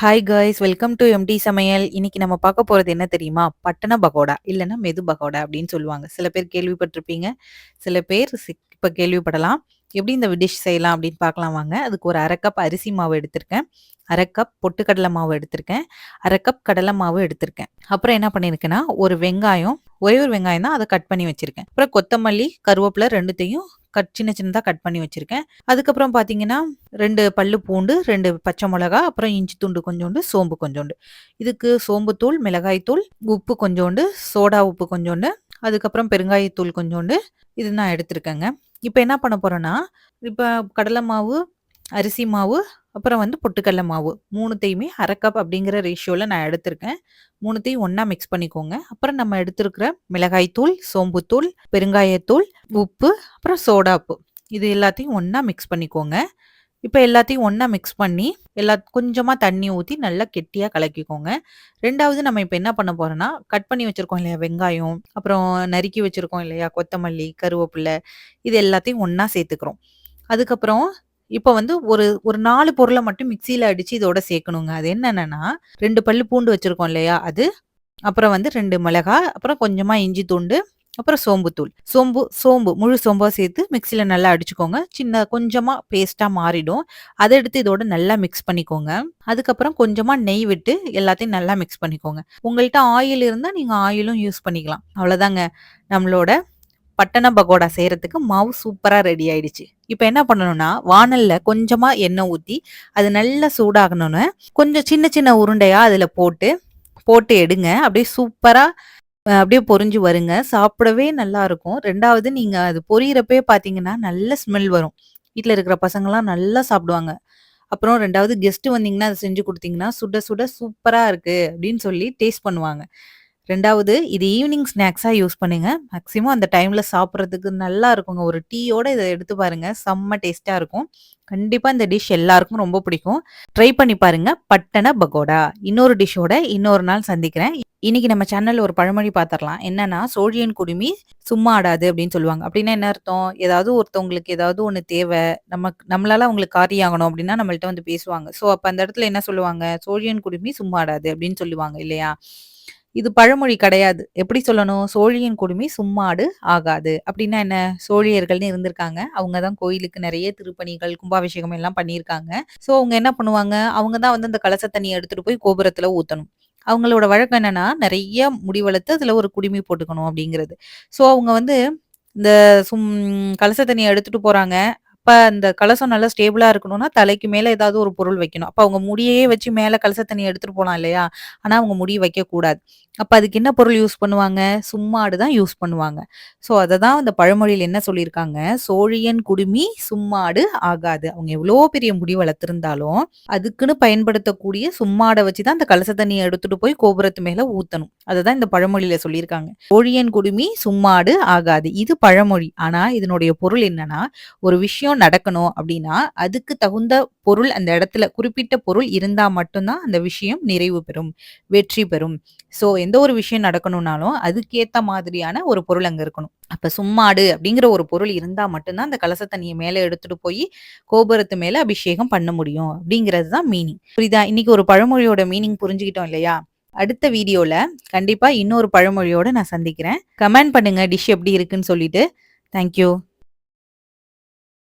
Hi guys welcome to MT சமையல் இன்னைக்கு நம்ம பார்க்க போறது என்ன தெரியுமா? பட்டண பகோடா இல்லைன்னா மெது பகோடா அப்படின்னு சொல்லுவாங்க. சில பேர் கேள்விப்பட்டிருப்பீங்க. சில பேர் சி- இப்ப கேள்விப்படலாம். எப்படி இந்த டிஷ் செய்யலாம் அப்படின்னு பார்க்கலாம் வாங்க. அதுக்கு ஒரு அரை கப் அரிசி மாவு எடுத்திருக்கேன். அரை கப் பொட்டுக்கடலை மாவு எடுத்திருக்கேன். அரை கப் கடலை மாவு எடுத்திருக்கேன். அப்புறம் என்ன பண்ணியிருக்கேன்னா ஒரு வெங்காயம் ஒரே ஒரு வெங்காயம் தான் அதை கட் பண்ணி வச்சிருக்கேன். அப்புறம் கொத்தமல்லி கருவேப்பிலை ரெண்டுத்தையும் கட் சின்ன சின்னதாக கட் பண்ணி வச்சிருக்கேன். அதுக்கப்புறம் பார்த்தீங்கன்னா ரெண்டு பல்லு பூண்டு ரெண்டு பச்சை மிளகா அப்புறம் இஞ்சி துண்டு கொஞ்சோண்டு சோம்பு கொஞ்சோண்டு. இதுக்கு சோம்புத்தூள் மிளகாய்த்தூள் உப்பு கொஞ்சோண்டு சோடா உப்பு கொஞ்சோண்டு அதுக்கப்புறம் பெருங்காயத்தூள் கொஞ்சோண்டு இது நான் எடுத்திருக்கேங்க. இப்போ என்ன பண்ண போறேன்னா இப்போ கடலை மாவு அரிசி மாவு அப்புறம் வந்து பொட்டுக்கடலை மாவு மூணுத்தையுமே அரை கப் அப்படிங்கிற ரேஷியோவில் நான் எடுத்திருக்கேன். மூணுத்தையும் ஒன்றா மிக்ஸ் பண்ணிக்கோங்க. அப்புறம் நம்ம எடுத்திருக்கிற மிளகாய்த்தூள் சோம்புத்தூள் பெருங்காயத்தூள் உப்பு அப்புறம் சோடாப்பு இது எல்லாத்தையும் ஒன்றா மிக்ஸ் பண்ணிக்கோங்க. இப்போ எல்லாத்தையும் ஒன்றா மிக்ஸ் பண்ணி எல்லா கொஞ்சமாக தண்ணி ஊற்றி நல்லா கெட்டியாக கலக்கிக்கோங்க. ரெண்டாவது நம்ம இப்போ என்ன பண்ண போகிறோன்னா கட் பண்ணி வச்சுருக்கோம் இல்லையா வெங்காயம் அப்புறம் நறுக்கி வச்சுருக்கோம் இல்லையா கொத்தமல்லி கருவேப்பிலை இது எல்லாத்தையும் ஒன்றா சேர்த்துக்கிறோம். அதுக்கப்புறம் இப்போ வந்து ஒரு ஒரு நாலு பொருளை மட்டும் மிக்சியில் அடித்து இதோட சேர்க்கணுங்க. அது என்னென்னா ரெண்டு பல்லு பூண்டு வச்சுருக்கோம் இல்லையா அது. அப்புறம் வந்து ரெண்டு மிளகா அப்புறம் கொஞ்சமாக இஞ்சி தூண்டு அப்புறம் சோம்புத்தூள் சோம்பு சோம்பு முழு சோம்பா சேர்த்து மிக்சியில் நல்லா அடிச்சுக்கோங்க. சின்ன கொஞ்சமாக பேஸ்ட்டாக மாறிடும். அதை எடுத்து இதோட நல்லா மிக்ஸ் பண்ணிக்கோங்க. அதுக்கப்புறம் கொஞ்சமாக நெய் விட்டு எல்லாத்தையும் நல்லா மிக்ஸ் பண்ணிக்கோங்க. உங்கள்கிட்ட ஆயில் இருந்தால் நீங்கள் ஆயிலும் யூஸ் பண்ணிக்கலாம். அவ்வளோதாங்க நம்மளோட பட்டண பகோடா செய்யறதுக்கு மாவு சூப்பராக ரெடி ஆயிடுச்சு. இப்போ என்ன பண்ணணும்னா வானல்ல கொஞ்சமாக எண்ணெய் ஊற்றி அது நல்லா சூடாகணும்னு கொஞ்சம் சின்ன சின்ன உருண்டையாக அதில் போட்டு போட்டு எடுங்க. அப்படியே சூப்பராக அப்படியே பொரிஞ்சு வருங்க. சாப்பிடவே நல்லா இருக்கும் ரெண்டாவது நீங்க அது பொரியறப்பே பார்த்தீங்கன்னா நல்ல ஸ்மெல் வரும். வீட்டில் இருக்கிற பசங்கள்லாம் நல்லா சாப்பிடுவாங்க. அப்புறம் ரெண்டாவது கெஸ்ட் வந்தீங்கன்னா அதை செஞ்சு கொடுத்தீங்கன்னா சுட சுட சூப்பரா இருக்கு அப்படின்னு சொல்லி டேஸ்ட் பண்ணுவாங்க. ரெண்டாவது இது ஈவினிங் ஸ்நாக்ஸா யூஸ் பண்ணுங்க. மேக்ஸிமம் அந்த டைம்ல சாப்பிட்றதுக்கு நல்லா இருக்குங்க. ஒரு டீயோட இதை எடுத்து பாருங்க. செம்ம டேஸ்டா இருக்கும். கண்டிப்பா இந்த டிஷ் எல்லாருக்கும் ரொம்ப பிடிக்கும். ட்ரை பண்ணி பாருங்க. பட்டண பகோடா. இன்னொரு டிஷ்ஷோட இன்னொரு நாள் சந்திக்கிறேன். இன்னைக்கு நம்ம சேனல்ல ஒரு பழமொழி பார்த்துடலாம் என்னன்னா சோழியன் குடுமி சும்மா ஆடாது அப்படின்னு சொல்லுவாங்க. அப்படின்னா என்ன அர்த்தம்? ஏதாவது ஒருத்தவங்களுக்கு ஏதாவது ஒன்று தேவை நமக்கு நம்மளால அவங்களுக்கு காரியம் ஆகணும் அப்படின்னா நம்மள்ட்ட வந்து பேசுவாங்க. ஸோ அப்போ அந்த இடத்துல என்ன சொல்லுவாங்க? சோழியன் குடுமி சும்மா ஆடாது அப்படின்னு சொல்லுவாங்க இல்லையா? இது பழமொழி கிடையாது. எப்படி சொல்லணும்? சோழியன் குடுமி சும்மாடு ஆகாது. அப்படின்னா என்ன? சோழியர்கள்னு இருந்திருக்காங்க. அவங்க தான் கோயிலுக்கு நிறைய திருப்பணிகள் கும்பாபிஷேகம் எல்லாம் பண்ணியிருக்காங்க. ஸோ அவங்க என்ன பண்ணுவாங்க? அவங்க தான் வந்து அந்த கலச தண்ணியை எடுத்துட்டு போய் கோபுரத்துல ஊத்தணும். அவங்களோட வழக்கம் என்னன்னா நிறைய முடி வளர்த்து அதுல ஒரு குடுமி போட்டுக்கணும் அப்படிங்கிறது. ஸோ அவங்க வந்து இந்த சும் கலச தண்ணியை எடுத்துட்டு போறாங்க. அப்போ அந்த கலசம் நல்லா ஸ்டேபிளாக இருக்கணும்னா தலைக்கு மேலே ஏதாவது ஒரு பொருள் வைக்கணும். அப்போ அவங்க முடியையே வச்சு மேலே கலச தண்ணி எடுத்துகிட்டு போகலாம் இல்லையா? ஆனால் அவங்க முடி வைக்கக்கூடாது அப்போ அதுக்கு என்ன பொருள் யூஸ் பண்ணுவாங்க? சும்மாடு தான் யூஸ் பண்ணுவாங்க. ஸோ அதை தான் அந்த பழமொழியில் என்ன சொல்லியிருக்காங்க? சோழியன் குடுமி சும்மாடு ஆகாது. அவங்க எவ்வளோ பெரிய முடி வளர்த்துருந்தாலும் அதுக்குன்னு பயன்படுத்தக்கூடிய சும்மாடை வச்சு தான் அந்த கலச தண்ணியை எடுத்துகிட்டு போய் கோபுரத்து மேலே ஊற்றணும் அதை தான் இந்த பழமொழியில் சொல்லியிருக்காங்க. சோழியன் குடுமி சும்மாடு ஆகாது. இது பழமொழி. ஆனால் இதனுடைய பொருள் என்னன்னா ஒரு விஷயம் நடக்கணும் அப்படின்னா அதுக்கு தகுந்த பொருள் அந்த இடத்துல குறிப்பிட்ட பொருள் இருந்தா மட்டும்தான் அந்த விஷயம் நிறைவு பெறும் வெற்றி பெறும். ஸோ எந்த ஒரு விஷயம் நடக்கணும்னாலும் அதுக்கேத்த மாதிரியான ஒரு பொருள் அங்க இருக்கணும். அப்ப சும்மாடு அப்படிங்கிற ஒரு பொருள் இருந்தா மட்டும்தான் அந்த கலச தண்ணியை மேல எடுத்துட்டு போய் கோபுரத்து மேல அபிஷேகம் பண்ண முடியும் அப்படிங்கிறது தான் மீனிங் புரியுதா? இன்னைக்கு ஒரு பழமொழியோட மீனிங் புரிஞ்சுக்கிட்டோம் இல்லையா? அடுத்த வீடியோல கண்டிப்பா இன்னொரு பழமொழியோட நான் சந்திக்கிறேன். கமெண்ட் பண்ணுங்க டிஷ் எப்படி இருக்குன்னு சொல்லிட்டு. தேங்க்யூ